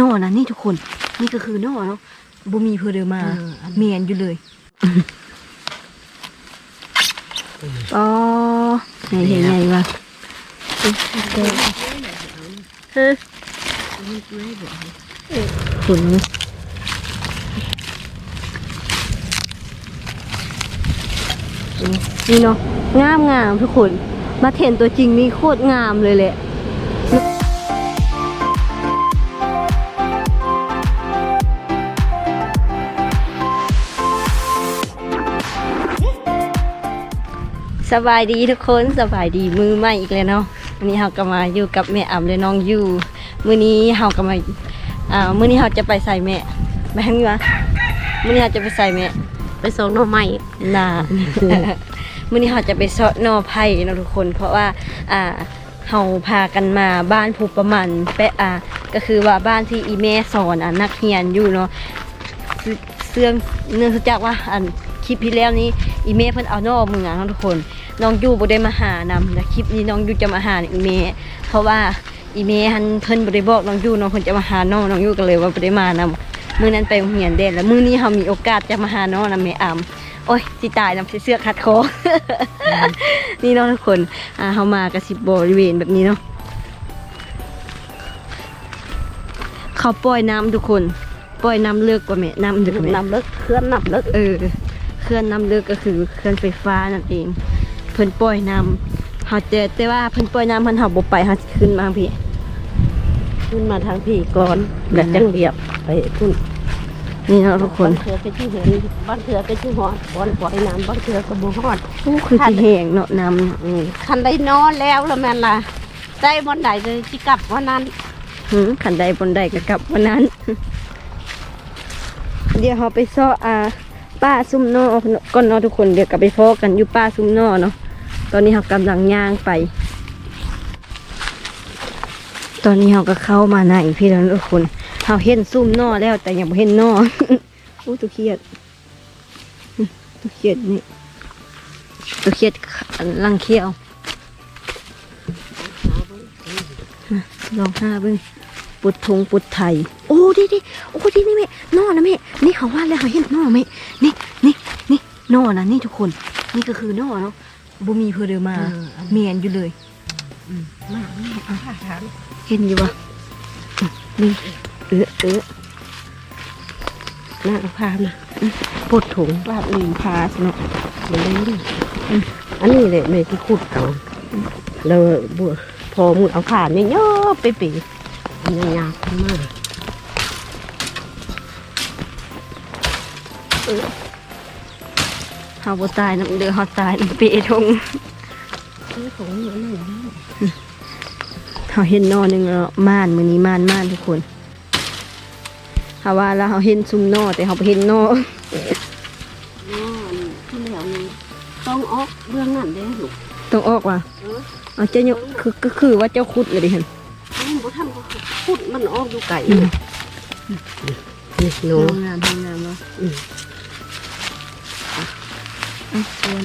นอนะนี่ทุกคน นี่ก็คือนอเนาะบ่มีเพื่อเดินมาเอออันเมียนอยู่เลยอ๋อไหนเห็นไงวะเฮ้ยขุนนี่เนาะงามงามทุกคน มาเห็นตัวจริงนี่โคตรงามเลยแหละ สบายดีทุกคนสบายดีมือใหม่อีกแล้วเนาะวันนี้เราก็มาอยู่กับแม่อ่ำและน้องยูมื้อนี้เราก็มาอ่ามื้อนี้เราจะไปใส่แม่แม่ทางนี้วะมื้อนี้เราจะไปใส่แม่ไปส่งหน่อไม้นามื้อนี้เราจะไปเสาะหนอไผ่เนาะทุกคน เพราะว่าอ่าเฮาพากันมาบ้านภูประมันแปะอ่าก็คือว่าบ้านที่อีแม่สอนอะนักเรียนอยู่เนาะเสื่องเนื่องจากว่าอันคลิปที่แล้วนี้อีเมเพิ่นเอานอกมือเนาะทุกคน น้องยูบ่ได้มาหานำนะคลิปนี้น้องยูจะมาหาอีเมเพราะว่าอีเมหันเพิ่นบ่ได้บอกน้องยูน้องเพิ่นจะมาหาน้องน้องยูก็เลยว่าบ่ได้มานำมื้อนั้นไปโรงเรียนเด่นแล้วมื้อนี้เฮามีโอกาสจะมาหาน้องนำแม่อำโอ้ยสิตายนำเสื้อคัดคอนี่เนาะทุกคนอ่าเฮามาก็สิบริเวณแบบนี้เนาะเขาปล่อยน้ำทุกคนปล่อยน้ำเลิกกว่าแม่น้ำเลิกแม่น้ำเลิกเคลื่อนน้ำเลิกเออเคลื่อนน้ำเลือกก็คือเคลื่อนไฟฟ้านั่นเอง เพิ่นปล่อยน้ำเฮาแต่แต่ว่าเพิ่นปล่อยน้ำเพิ่นเฮาบ่ไปเฮาสิขึ้นมาพี่ ขึ้นมาทางพี่ก่อนแล้วจังเรียบไปขึ้นนี่เนาะทุกคนบ้านเถือไปที่เห็นบ้านเถือไปที่หอดบอนปล่อยน้ำบ้านเถือก็บ่ฮอดโอ้คือสิแห้งเนาะน้ำน่ะอืมคันได้นอนแล้วแล้วแม่นล่ะได้บอนใดเลยสิกลับวันนั้นหืมขันใดบนใดก็กลับวันนั้น เดี๋ยวเฮาไปซ้ออ่าป้าซุ่มนอก่อนเนาะทุกคนเดี๋ยวกลับไปพ้อกันอยู่ป้าซุ่มนอเนาะ ตอนนี้เฮากำลังย่างไป ตอนนี้เฮาก็เข้ามาในพี่น้องทุกคนเฮาเห็นซุ่มนอแล้วแต่ยังบ่เห็นนออู้ตัวเครียดตัวเครียดนี่ตัวเครียดลังเขี้ยวลองห้าเบิ่งปุดทงปุดไทย โอ้ดิดิโอ้ดินี่แม่นอนะแม่นี่เขาว่าแล้วเขาเห็นนอแม่นี่นี่นี่นอนะนี่ทุกคน นี่ก็คือนอเนาะ บ่มีเพื่อเดินมาเมียนอยู่เลยมาเอาผ้าทางเห็นอยู่วะอืมนี่เออเออหน้าเอาผ้ามาปวดถุงลาดลืมพาสเนาะมันได้ดิอันนี้เลยแม่ที่ขุดเอาแล้วบัวพอมึงเอาผ้าเนี่ยย่อไปปีมันยังยากขึ้นมาก เฮาบ่ตายน้ำเดือเฮาตายน้ำเปทงซื้อของเหมือนหนูเฮาเห็นนอหนึงแล้วม่านมื้อนี้ม่านม่านทุกคนเฮาว่าแล้วเฮาเห็นซุ่มนอแต่เฮาบ่เห็นนออ๋อที่แล้วนี่ต้องออกเรื่องนั้นเด้ลูกต้องออกว่ะเออเอาเจ้าเนี่ยคือก็คือว่าเจ้าคุดเลยดิเห็นมันบ่ทำก็พูดมันออกอยู่ไก่อืมนี่หนูงามงามเนาะ อืม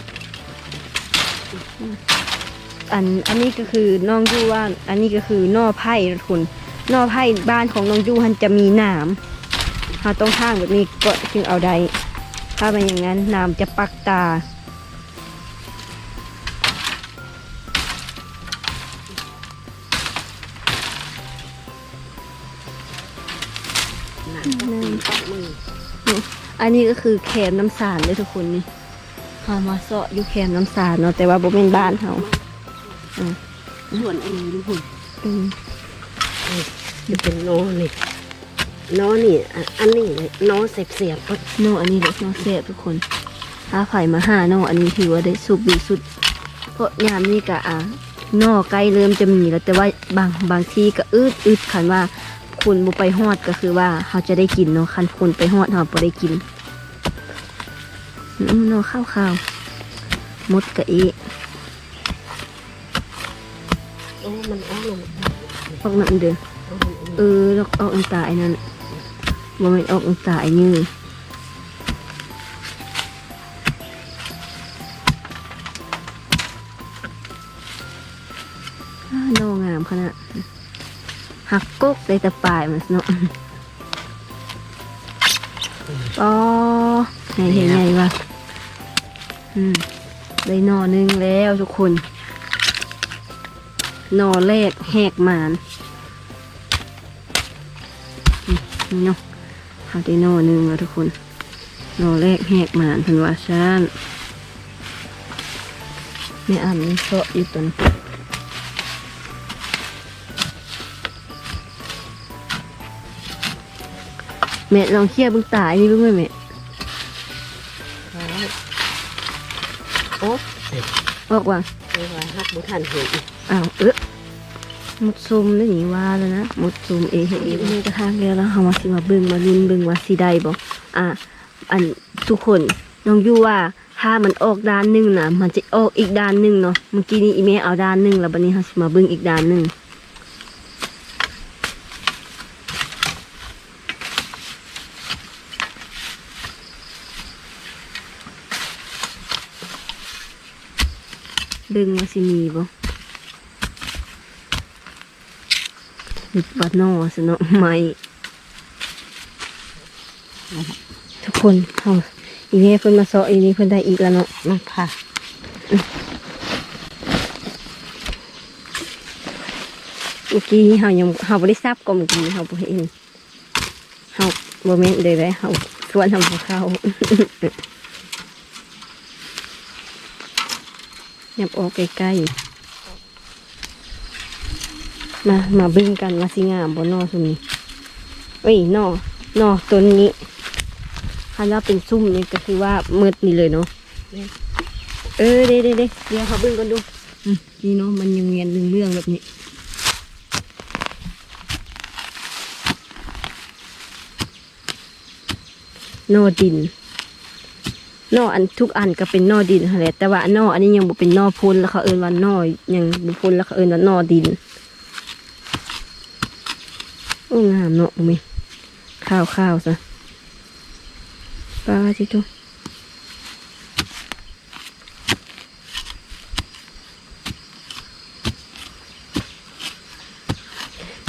อันอันนี้ก็คือน้องยูว่า อันนี้ก็คือนอไผ่ทุกคนนอไผ่บ้านของน้องยูมันจะมีหนามเราต้องข้างแบบนี้ก็จึงเอาได้ถ้าเป็นอย่างนั้นหนามจะปักตาหนักมือปักมืออันนี้ก็คือแคมน้ำสารเลยทุกคนนี่ เรามาเสาะอยู่แคมน้ำสารเนาะแต่ว่าบ่เป็นบ้านเขาส่วนอันนี้ลูกคุณอืมจะเป็นโนนี่โนนี่อะอันนี้เลยโนเสียบเสียบๆก็โนอันนี้เด็กน้องเซฟทุกคนถ้าไผ่มาหาโนอันนี้ถือว่าได้สุดดีสุด เพราะยามนี้ก็อ่านอใกล้เริ่มจะมีแล้ว แต่ว่าบางบางที่ก็อึดอึดคันว่าคุณบ่ไปฮอดก็คือว่าเขาจะได้กินเนาะคันคุณไปฮอดเขาบ่ได้กิน อืมเนาะข้าวข้าวๆมดกะเอะโอ้มันอ้อลงออกน้ำเด้ออ้อลงเออแล้วออกน้ำตาไอ้นั่นบ่แม่นออกน้ำตาไอ้ยืออ้าโนงามขนาดหักกุ๊กได้แต่ปลายมันเนาะอ๋อไหนเห็นไงวะอืม ได้หนอหนึงแล้วทุกคนหนอแรกแหกหมานนี่เนาะเขาได้หนอหนึงแล้วทุกคนหนอแรกแหกหมานพันวาชานแม่อ่านนี่เกาะอยู่ตัวนี้แม่ลองเคี่ยวเบึงตายนี่เบึงไหมแม่ โอ้บอกว่าเรียกว่าฮักบุทันเห็นอ้าวเอ๊ะหมดซุมนี่หนีว่าแล้วนะหมดซุมเองเห็นเองนี่กระทางแล้วแล้วเขามาสิมาเบิ่งมาลุ้นเบิ่งว่าสิได้บ่อะอันทุกคนน้องยู่ว่าถ้ามันออกด้านหนึงนะมันจะออกอีกด้านหนึงเนาะเมื่อกี้นี้อีเมลเอาด้านหนึงแล้วบัดนี้เขาสิมาเบิ่งอีกด้านหนึง เบิ่งว่าสิมีบ่หรือว่านอสเนาะไม่ทุกคนเขาอีเมลเพิ่นมาเซาะอีนี้เพิ่นได้อีกแล้วเนาะมาค่ะเมื่อกี้เฮายังเฮาบ่ได้ทราบก็เมื่อกี้เฮาบ่เห็นเฮาบ่แม่นเลยเลยเฮาชวนเฮาบ่เข้า ยับออกใกล้ๆมา มาเบิ่งกันว่าสิงามบ่นอซุมนี้เอ้ยนอนอต้นนี้คันว่าเป็นซุ่มนี่ก็คือว่ามืดนี่เลยเนาะเออเด้ๆๆเดี๋ยวเขาเบิ่งกันดูอืมนี่เนาะมันยังเงียนเรื่องๆแบบนี้นอดิน นออันทุกอันก็เป็นนอดินค่ะแหละแต่ว่านออันนี้ยังบ่เป็นนอพุนแล้วเขาเอิ้นว่านอยังบ่พุนแล้วเขาเอิ้นว่านอดินโอ้งามเนาะมีข้าวข้าวซะปลาจิจุ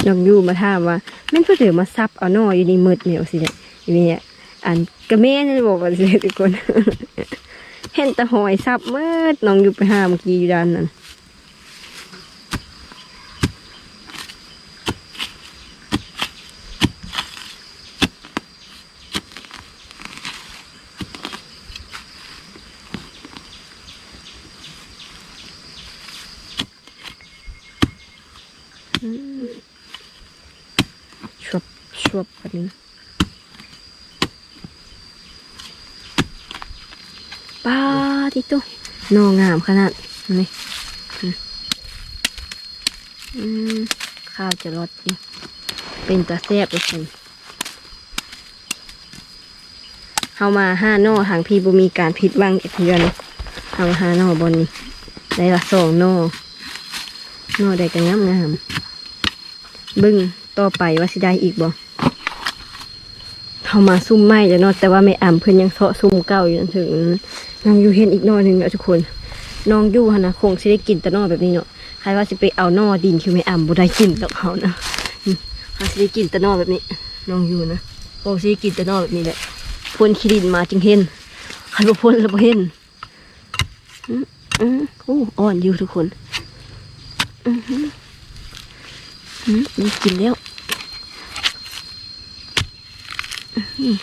ลองอยู่มาถามว่าแม่นเพื่อเดี๋ยวมาซับเอานออยู่ในมืดเนี่ยสิเนี่ยอยู่เนี่ย อันกระแม่นี่บอกว่าสิทุกคน เห็นแต่หอยซับมืดน้องอยู่ไปหาเมื่อกี้อยู่ด้านนั้นอืมชวบชวบแบบนี้ ป้าที่ตัว นองามขนาดนี้ข้าวจะรสอยู่เป็นตาแซ่บเลยคุณเฮามาห้านอทางพี่บ่มีการผิดหวังอีกเดือนเฮาห้านอบนนี้ได้ละสองนอนอได้ก็งามงามบึ้งต่อไปว่าสิได้อีกบ่เข้ามาซุ่มไหม้แล้วเนาะแต่ว่าไม่อ่ำเพิ่อนยังเซาะซุ่มเก่าอยู่จนถึง น้องอยู่เห็นอีกหนอหนึ่งแล้วทุกคนน้องอยู่หันะคงสิได้กินแต่นอแบบนี้เนาะใครว่าสิไปเอาหนอดินคือไม่อ่ำบ่ได้กินดอกเขานะอืมเขาสิได้กินแต่นอแบบนี้ น้องอยู่นะคงสิได้กินแต่นอแบบนี้แหละพ่นขี้ดินมาจึงเห็นใครบ่พ่นแล้วบ่เห็นอืมอืมโอ้อ่อนอยู่ทุกคนอือหืออืมได้กินแล้วอืม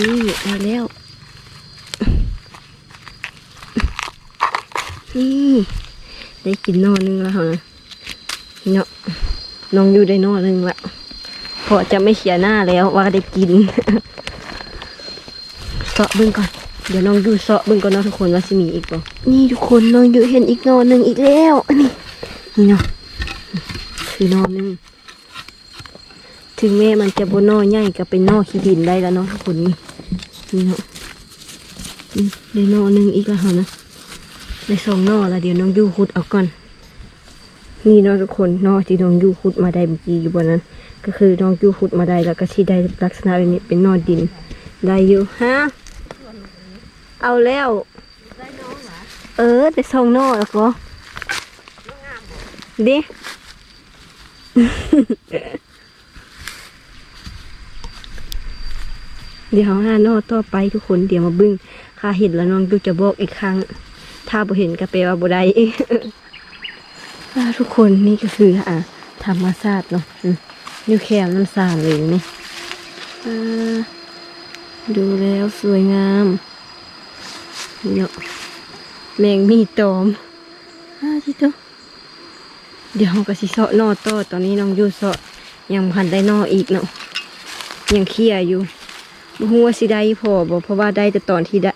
นี่มาแล้ว นี่ได้กินหนอหนึงแล้วเหรอเนาะน้องอยู่ได้หนอหนึงละเพราะจะไม่เสียหน้าแล้วว่าได้กินเสาะเบึงก่อน เดี๋ยวน้องอยู่เสาะเบึงก่อนเนาะทุกคนว่าสิมีอีกบ่นี่ทุกคนน้องอยู่เห็นอีกหนอหนึงอีกแล้วอันนี้นี่เนาะคือหนอหนึงถึงแม้มันจะบนนอใหญ่ก็เป็นนอขี้ดินได้แล้วเนาะทุกคนนี่ นี่เนาะอืมได้นอหนึ่งอีกแล้วเหรอนะได้สองนอแล้วเดี๋ยวน้องยูขุดเอาก่อน นี่เนาะทุกคนนอที่น้องยูขุดมาได้เมื่อกี้อยู่บนนั้น ก็คือน้องยูขุดมาได้แล้วก็ที่ได้ลักษณะแบบนี้เป็นนอดิน ได้อยู่ฮะเอาแล้วเอออแต่ทรงนอแล้วก็ดิ เดี๋ยวหานอต่อไปทุกคนเดี๋ยวมาบึ้งค่าเห็นแล้วน้องดูจะบอกอีกครั้ง ถ้าบ่เห็นก็แปลว่าบ่ได้ทุกคนนี่ก็คืออะธรรมชาติเนาะนิวแคมน้ำสาดเลยนี่ดูแล้วสวยงามเนาะแมงมีตอมอ่าที่ตัวเดี๋ยวเราก็สิเสาะนอต่อตอนนี้น้องอยู่เสาะยังพันได้นออีกเนาะยังเคลียอยู่ บ่ฮู้ว่าสิได้พอบ่เพราะว่าได้แต่ตอนที่ได้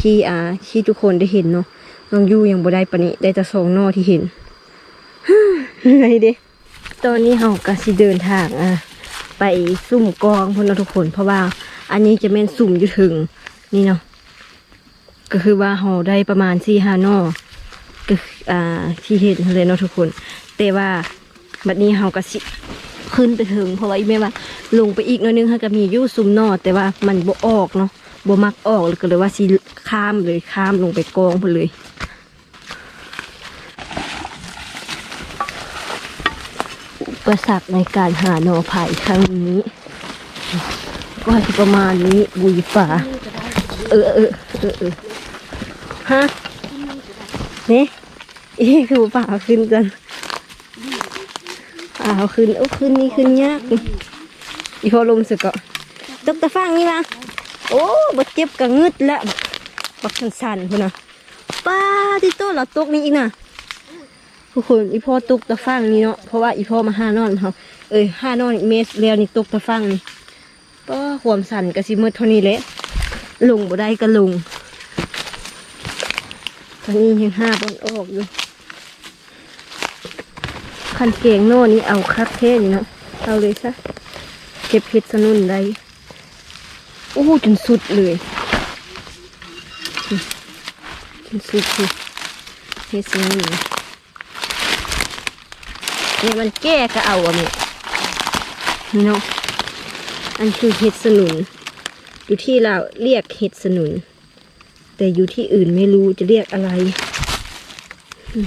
ที่อ่าที่ทุกคนได้เห็นเนาะน้องยู่ยังบ่ได้ปานนี้ได้แต่สองนอที่เห็นไงเด้ตอนนี้เราก็สิเดินทางอะไปซุ่มกองพุ่นเนาะทุกคน เพราะว่า อันนี้จะแม่นซุ่มอยู่ถึงนี่เนาะก็คือว่าเราได้ประมาณสี่ห้านอก็อ่าที่เห็นเลยเนาะทุกคน แต่ว่าบัดนี้เราก็สิ ขึ้นไปถึง เพราะว่าอีแม่ว่าลงไปอีกน้อยนึงค่ะก็มียู่ซุ่มนอแต่ว่ามันบ่ออกเนาะบ่มักออกเลยก็เลยว่าสิข้ามเลยข้ามลงไปกองพุ่นเลยอุปสรรคในการหาหน่อไผ่ครั้งนี้ ก็ประมาณนี้บุยฝ่าเออเออเออเออฮะนี่อีคือป่าขึ้นกัน ป่าขึ้นโอ้ขึ้นนี่ขึ้นยากอีพอลมสึกก็ตกตะฟังนี่ละโอ้บดเจ็บกะงึดละบักสันๆพุ่นนะป้าที่โต๊ะเราตกนี่อีกนะทุกคนอีพ่อตกตะฟังนี่เนาะเพราะว่าอีพ่อมาห้านอนเขาเอ้ยห้านอนเมสแล้วนี่ตกตะฟังนี่ก็ควมสั่นกระสิมืดเท่านี้แหละลงบ่ได้ก็ลงตอนนี้ยังห้าบอลออกอยู่ คันเก่งโน่นี่เอาคักเทนี่เนาะเอาเลยซะเก็บเห็ดสนุนได้โอ้จนสุดเลยจนสุดคือเห็ดสนุนเนี่ยมันแก้ก็เอาอันนี้นี่เนาะอันคือเห็ดสนุน อยู่ที่เราเรียกเห็ดสนุน แต่อยู่ที่อื่นไม่รู้จะเรียกอะไรอื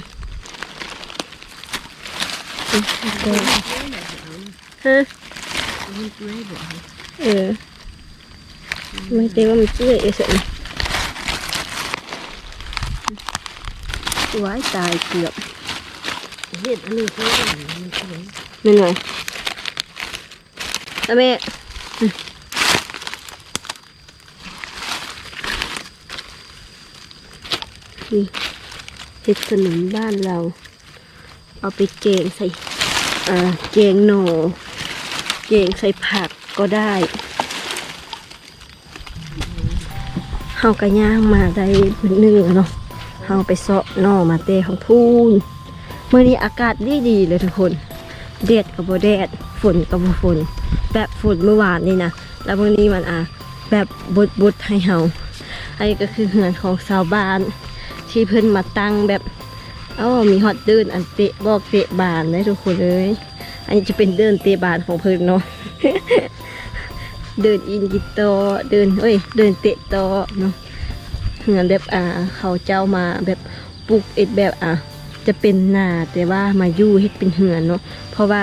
มอืม ฮะเออไม่ได้ว่ามันเชื่อยเอเสนว้ายตายเกือบเห็ดอันนี้คืออะไรมันสวยไม่หน่อยแล้วแม่นี่เห็ดสนุนบ้านเรา เอาไปเกงใส่เอ่อเกงหน่อเกงใส่ผักก็ได้เฮากระย่างมาได้มื้อหนึ่งแล้วเนาะเฮาไปเสาะหน่อมาเตะของพูนเมื่อนี้อากาศดีดีเลยทุกคนแดดกับบ่แดดฝนกับบ่ฝน แบบฝนเมื่อวานนี่นะแล้วมื่อนี้มันอะแบบบดบดให้เฮาอันนี้ก็คือเหือนของชาวบ้าน ที่เพิ่นมาตั้งแบบ อ้ามีฮอตเดินอันเตะบอกเตะบานเลยทุกคนเลย อันนี้จะเป็นเดินเตะบานของเพิ่นเนาะ เดินอินกิโตเดินเอ้ย เดินเตะโตเนาะเหือนแบบอ่า เขาเจ้ามาแบบปลูกเอ็ดแบบอะจะเป็นนาแต่ว่ามายู่เฮ็ดเป็นเหือนเนาะ เพราะว่า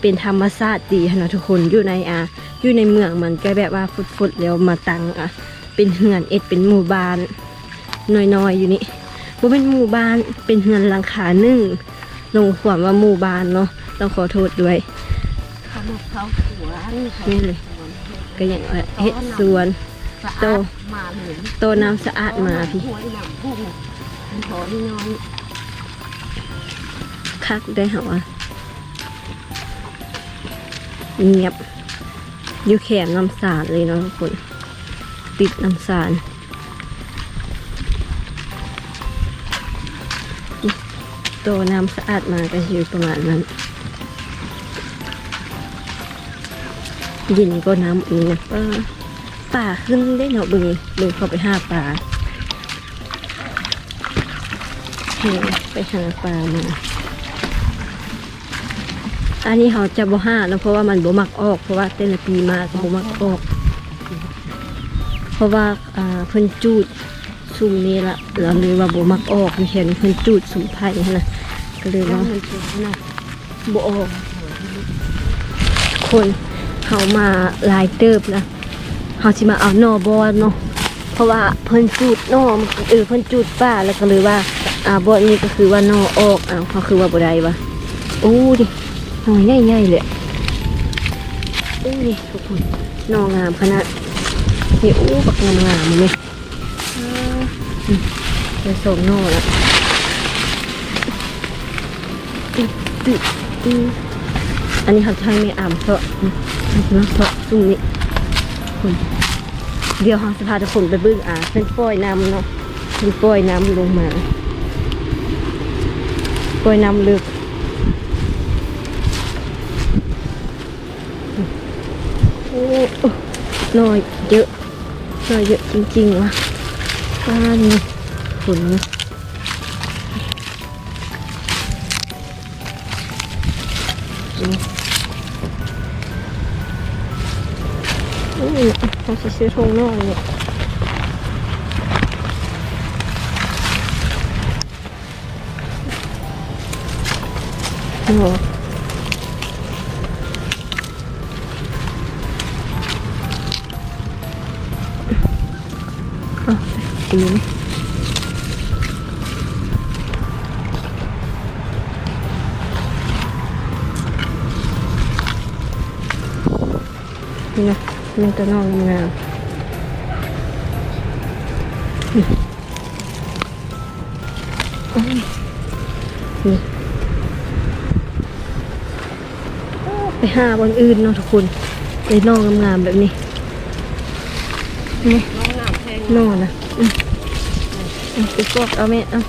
เป็นธรรมชาติดีนะทุกคนอยู่ในอะอยู่ในเมืองมันก็แบบว่าฟุดๆแล้วมาตังอะ เป็นเหือนเอ็ดเป็นหมู่บ้านน้อยๆอยู่นี่ บ่เป็นหมู่บ้านเป็นเหือนหลังคาหนึ่งลงความว่าหมู่บ้านเนาะต้องขอโทษด้วยเขามาเขาสวนนี่เลยก็อย่างเฮ็ดสวนโตมาโตน้ำสะอาดมาพี่ขอนี่น้อยคักได้เหรอวะเงียบอยู่แขมน้ำสาดเลยเนาะทุกคน ติดน้ำสาด โตน้ำสะอาดมาก็อยู่ประมาณนั้นเยินก็น้ำอื่นนะป่าป่าขึ้นได้เนาะบึงบึงเข้าไปหาป่าเฮไปหาปลามาอันนี้เขาจะบ่ห้าเนาะเพราะว่ามันบ่มักออก เพราะว่าแต่ละปีมาก็บ่มักออก เพราะว่าอ่าเพิ่นจูด ซุ่มนี้ละเราเลยว่าบมักออกเห็นเพิ่นจูดสมุนไพรหั่นะก็เลยว่ามันสวยนะบ่ออกคนเขามาลายเติบแล้วเขาสิมาเอาหนอบอนเนาะเพราะว่าเพิ่นจูดหนอเออเพิ่นจูดป้าแล้วก็เลยว่าอ่าบอนนี้ก็คือว่าหนอออกอ้าวเขาคือว่าบไดวะโอ้ดิหน่อยใหญ่ๆเลยโอ้นี่ทุกคนหนองามขนาดนี่โอ้บักงามๆเลย เดี๋ยวส่งหนอแล้วตึ๊ดตึ๊ดอืมอันนี้เขาทางไม่อ่ำเพราะอืมเนาะเพราะตรงนี้คนเดี๋ยวเขาจะพาทุกคนไปบึ้งอ่าเป็นปล่อยน้ำเนาะเป็นปล่อยน้ำลงมาปล่อยน้ำลึกโอ้หน่อยเยอะหน่อยเยอะจริงๆว่ะป้านี่ ฝนนะนี่อืมเขาจะซื้อทงนอกเนี่ยโอ้โหอะ มันก็นองงามนี่ไปหาบนอื่นเนาะทุกคนเลยนองงามๆแบบนี้นี่นองงามแพงนนะไปกอกเอาแม่เอา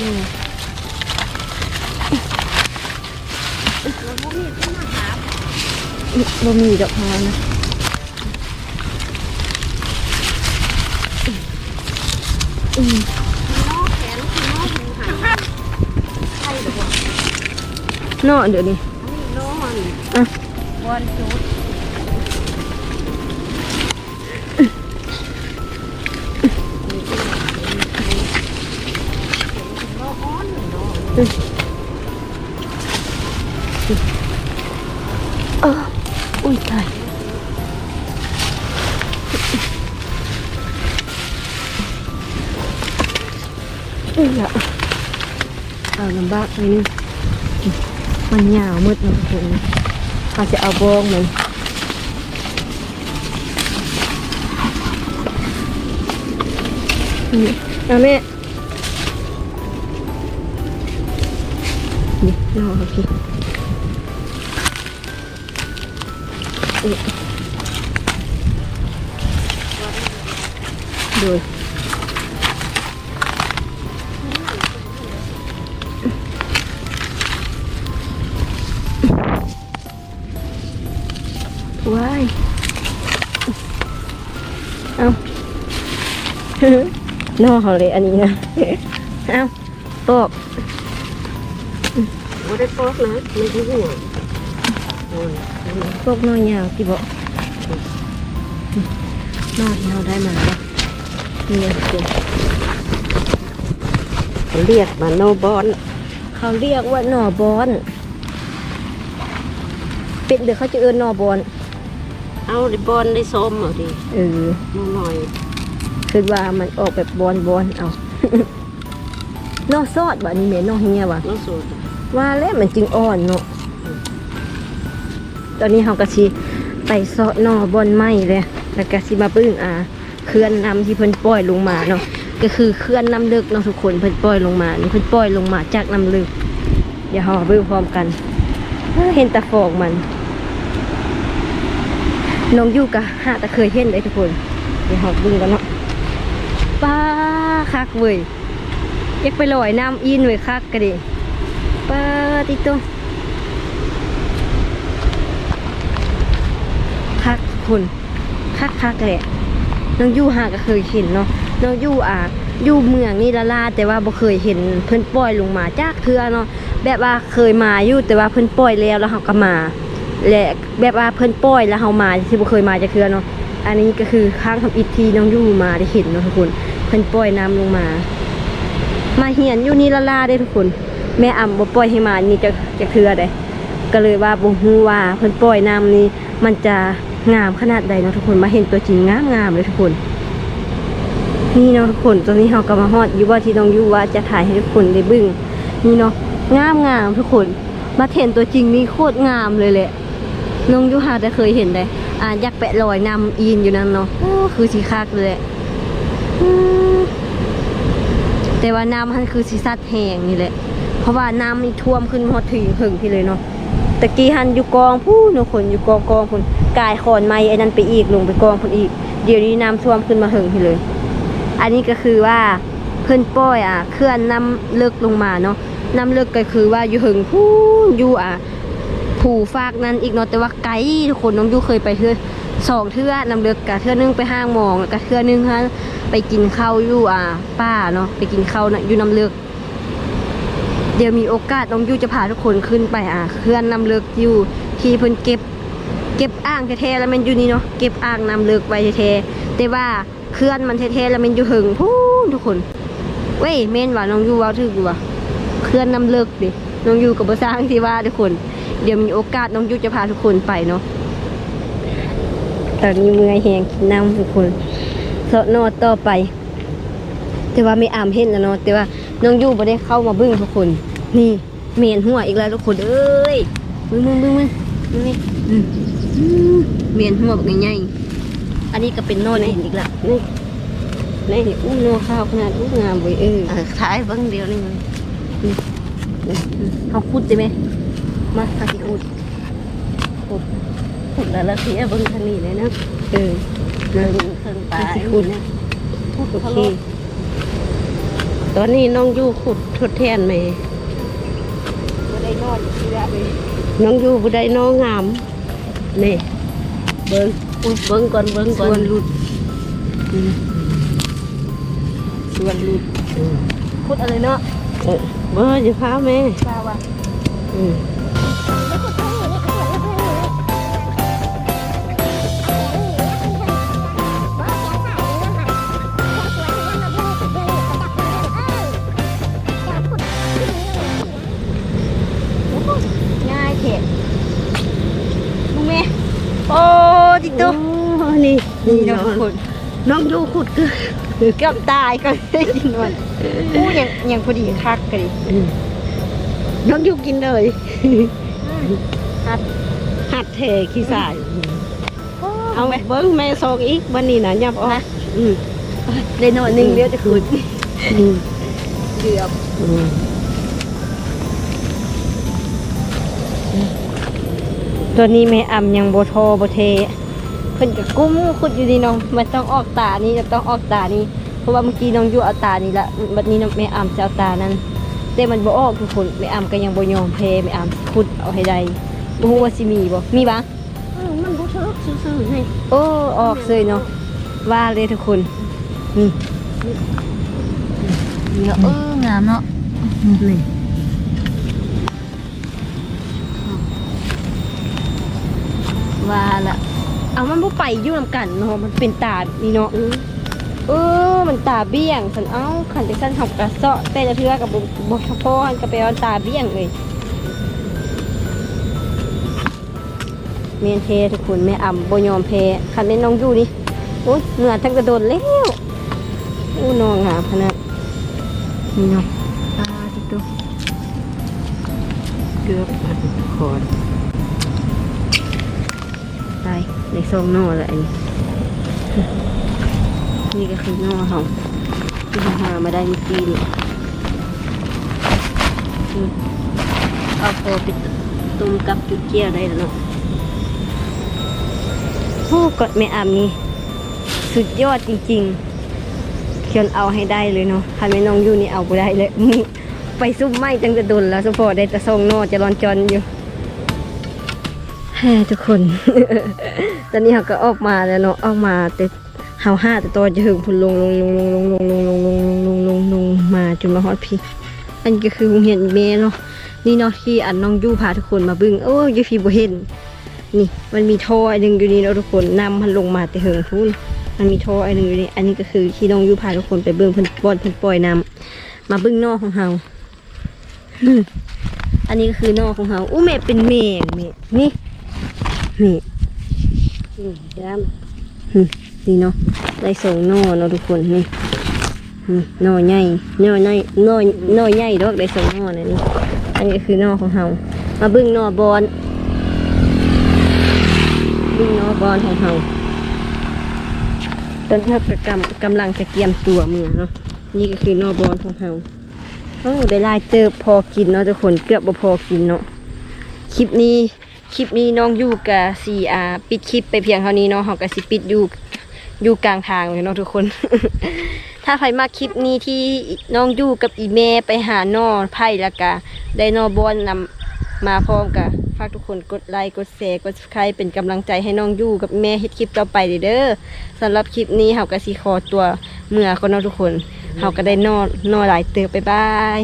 นี่ นะนี่นะอืมบ่มีดอกพอนะอืมน้องแขนคือน้องหูหันใช่หรือเปล่าเนาะเดี๋ยวนี้น้องอะวันจุด ลำบากไปนึงมันยาวมืดนะทุกคนเขาจะเอาบองมันนี่เอาแม่นี่นอกโอเคโดย นอกเขาเลยอันนี้นะเอาปอกไม่ได้ฟอกนะมันที่หัวโอ้ยปอกน้อยยาวกี่บอกนอกที่เราได้มาแล้วนี่นะทุกคนเขาเรียกมาโนบอลเขาเรียกว่าหน่อบอน เป็นเดี๋ยวเขาจะเอินหน่อบอน เอาดิบอลได้ส้มเหรอดิเออน้องหน่อย คือว่ามันออกแบบบอนบอนเอานอกซอดบ่นี่แม่นอกเฮียว่ะน้องสูตรว่าแล้วมันจึงอ่อนเนาะตอนนี้เขาก็สิไปซอดนอบอนไหมเลยแล้วก็สิมาปึ้งอ่าเคลื่อนน้ำที่เพิ่นปล่อยลงมาเนาะก็คือเคลื่อนน้ำลึกเนาะทุกคนเพิ่นปล่อยลงมานี่เพิ่นปล่อยลงมาจากน้ำลึกเดี๋ยวเรามาเบิ่งพร้อมกันเอ้อเห็นแตะฟอกมันน้องอยู่กะหาแต่เคยเห็นเลยทุกคนเดี๋ยวเราเบิ่งกันเนาะป้า คักเว้ยอยากไปลอยน้ำอินเว้ยคักกะดิปาติโตคักคุณคักคักแหละน้องยู่หาก็เคยเห็นเนาะน้องยู่อะยู่เมืองนี่ละลาแต่ว่าบ่เคยเห็นเพิ่นปล่อยลงมาจากเทือเนาะแบบว่าเคยมาอยู่แต่ว่าเพิ่นปล่อยแล้วแล้วเขาก็มาและแบบว่าเพิ่นปล่อยแล้วเฮามาที่บ่เคยมาจะคือเนาะอันนี้ก็คือข้างทำอิฐทีน้องยู่มาได้เห็นเนาะทุกคน เพิ่นปล่อยน้ำลงมา มาเหียนอยู่นี่ละลาได้ทุกคน แม่อ่ำบ่ปล่อยให้มานี่จะจะเคือได้ก็เลยว่าบ่ฮู้ว่าเพิ่นปล่อยน้ำนี้มันจะงามขนาดใดเนาะทุกคนมาเห็นตัวจริงงามงามเลยทุกคน นี่เนาะทุกคนตอนนี้เราก็มาฮอดอยู่ว่าที่น้องยู่ว่าจะถ่ายให้ทุกคนได้บึ้งนี่เนาะงามงามทุกคน มาเห็นตัวจริงนี่โคตรงามเลยแหละน้องยู่หาได้เคยเห็นได้อ่าอยากแปะรอยนำอีนอยู่นั่นเนาะโอ้คือสีคักเลยแหละอืม แต่ว่าน้ำมันคือสีสัดแห้งนี่แหละ เพราะว่าน้ำมันท่วมขึ้นหอดถึงหึงพี่เลยเนาะตะกี้หันอยู่กองผู้นาะคนอยู่กองกองคนกายขอนไม้ไอ้นั่นไปอีกลงไปกองคนอีก เดี๋ยวนี้น้ำท่วมขึ้นมาหึงพี่เลย อันนี้ก็คือว่าเพิ่อนป้อยอะเคลื่อนน้ำเลิกลงมาเนาะน้ำเลิกก็คือว่าอยู่หึงผู้อยู่อะ ผูฟากนั้นอีกเนาะแต่ว่าไกลทุกคนน้องยูเคยไปเทื่อ สองเทื่อน้ำเลิกกับเทื่อนึงไปห้างมองกับเทื่อนึงฮะไปกินข้าวอยู่อะป้าเนาะไปกินข้าวนะอยู่น้ำเลิกเดี๋ยวมีโอกาสน้องยูจะพาทุกคนขึ้นไปอะเคลื่อนน้ำเลิกอยู่ที่เพิ่นเก็บ เก็บอ่างแท้ๆแล้วมันอยู่นี่เนาะเก็บอ่างน้ำเลิกไว้แท้ๆแต่ว่าเคลื่อนมันแท้ๆแล้วมันอยู่หึงพูนทุกคนเว้ยเม่นว่าน้องยูว่าถือกูว่าเคลื่อนน้ำเลิกดิน้องยูกับภาษร้างที่ว่าทุกคน เดี๋ยวมีโอกาสน้องยูจะพาทุกคนไปเนาะ ตอนนี้เมื่อยแหงกินน้ำทุกคนเสาะนอต่อไป แต่ว่าไม่อามเห็นแล้วเนาะแต่ว่าน้องยูบ่ได้เข้ามาเบึ้งทุกคน นี่เมนหัวอีกแล้วทุกคนเอ้ยมึงมึงมึงมึงมึงนี่อืมอืมเมนหัวแบบง่ายๆอันนี้ก็เป็นโน่นเห็นอีกละนี่นี่อู้โน่ข้าวขนาดอู้งามเว้ยเออเออท้ายเบิ่งเดียวนี่มันเขาขุดได้ไหมมาทาสิขุดขุด แล้วละเสียเบิ่งทางนี้เลยนะเออเบิ่งเครื่องปลาทาสิขุดนะโอเคตอนนี้น้องอยู่ขุดทดแทนไหมบ่ได้นอนเชื่อเลยน้องอยู่บ่ได้น้องงามนี่เบิ่งอุ๊ยเบิ่งก่อนเบิ่งก่ส่อวนนหลุดอืมส่วนหลุดเออขุดอะไรเนาะเออเบิ่งอย่าพาแม่ทราบว่าอืม นน้องอยู่ขุดคือเกือบตายก็ได้กินมันอู้ยังยังพอดีคักกันดิอืมน้องอยู่กินเลยฮัดหัดเทขี้สายเอาเบิ้งแม่ซองอีกวันนี้นะยับออกอืมได้หน่อยหนึ่งเดียวจะขุดอืมเกือบอืมตัวนี้แม่อ่ำยังโบโทโบเท เพิ่นกับกุ้มขุดอยู่ดีน้อง มันต้องออกตานี้จะต้องออกตานี้ เพราะว่าเมื่อกี้น้องอยู่เอาตานี้ละบัดนี้น้องแม่อามจะเอาตานั้นแต่มันบ่ออกทุกคนแม่อามก็ยังบ่ยอมแพ้แม่อามขุดเอาให้ได้บ่ฮู้ว่าสิมีบ่มีบ่เออมันบูเทิกซื่อๆให้โอ้ออกเลยเนาะว่าเลยทุกคนนี่เยอะเอองามเนาะนี่ว่าละ เอามันบ่ไปอยู่นํกันเนาะมันเป็นตาแบบนี่เนาะอืมเออมันตาเบี้ยงสันเอ้าขันจังซั่นเฮากระเซาะแต่ละเทื่อกับบ่บ่พอหันก็ไปเอาตาเบี้ยงเลยเมนเททุกคนแม่อ่ำบ่ยอมแพ้คันแม่น้องอยู่นี่โอ้ยเหงื่อทั้งกระโดดแล้วอู้น้องหาขนาดนี่เนาะตาติดตัวเกือบขอดต ในซองนอแล้วอันนี้นี่ก็คือนอเขาที่หามาได้เมื่อกี้นี่เอาพอไปต้มกับจุดเจียวได้แล้วเนาะโอ้กดไม่อามนี่สุดยอดจริงๆเคียนเอาให้ได้เลยเนาะถ้าไม่น้องอยู่นี่เอาไปได้เลยมึงไปซุ่มไม้จังจะโดนแล้วสปอร์ได้แต่ทรงนอจะรอนจอนอยู่ ทุกคน ตอนนี้เขาก็ออกมาแล้วเนาะออกมาแต่เฮาห้าแต่ตัวจะถึงพุ่นลงลงลงลงลงลงลงลงลงลงลงลงลงมาจนมาฮอดพี่ อันก็คือเรียนเมเนาะนี่เนาะที่อันน้องยู่พาทุกคนมาบึ้งโอ้ยพี่บ่เห็นนี่มันมีท่ออันหนึ่งอยู่นี่เนาะทุกคนนำมันลงมาแต่เหิงพูนมันมีท่ออันหนึ่งอยู่นี่อันนี้ก็คือที่น้องยูพาทุกคนไปเบิ่งเพิ่นบอนเพิ่นปล่อยน้ำมาบิ่งนอกของเฮาอันนี้ก็คือนอกของเฮาอู้แม่เป็นแมงแม่นี่ นี่อืมย้หึนี่เนาะได้สองนอเนาะทุกคนนี่นี่นอใหญ่นอใหญ่นอนอใหญ่ดอกได้สองนอนะนี่อันนี้ก็คือนอของเฮามาเบิ่งนอบอลเบิ่งนอบอลของเฮาตอนนี้ก็กำกำลังจะเตรียมตัวเมื่อเนาะนี่ก็คือนอบอลของเฮาโอ้ได้หลายเติบพอกินเนาะทุกคนเกือบบ่พอกินเนาะคลิปนี้ คลิปนี้น้องอยู่กับซีอาปิดคลิปไปเพียงเท่านี้เนาะเฮาก็สิปิดอยู่อยู่กลางทางเลยเนาะทุกคน ถ้าใครมาคลิปนี้ที่น้องอยู่กับอีเมไปหาหนอไผ่ล้วก็ได้นอบอลนำมาพร้อมกับฝากทุกคนกดไลค์กดแชร์กดใครเป็นกำลังใจให้น้องอยู่กับแม่เฮ็ดคลิปต่อไปเด้อสำหรับคลิปนี้เฮาก็สิขอตัวเมื่อคนเนาะทุกคนเฮาก็ได้นอนนอหลายเติบบ๊ายบาย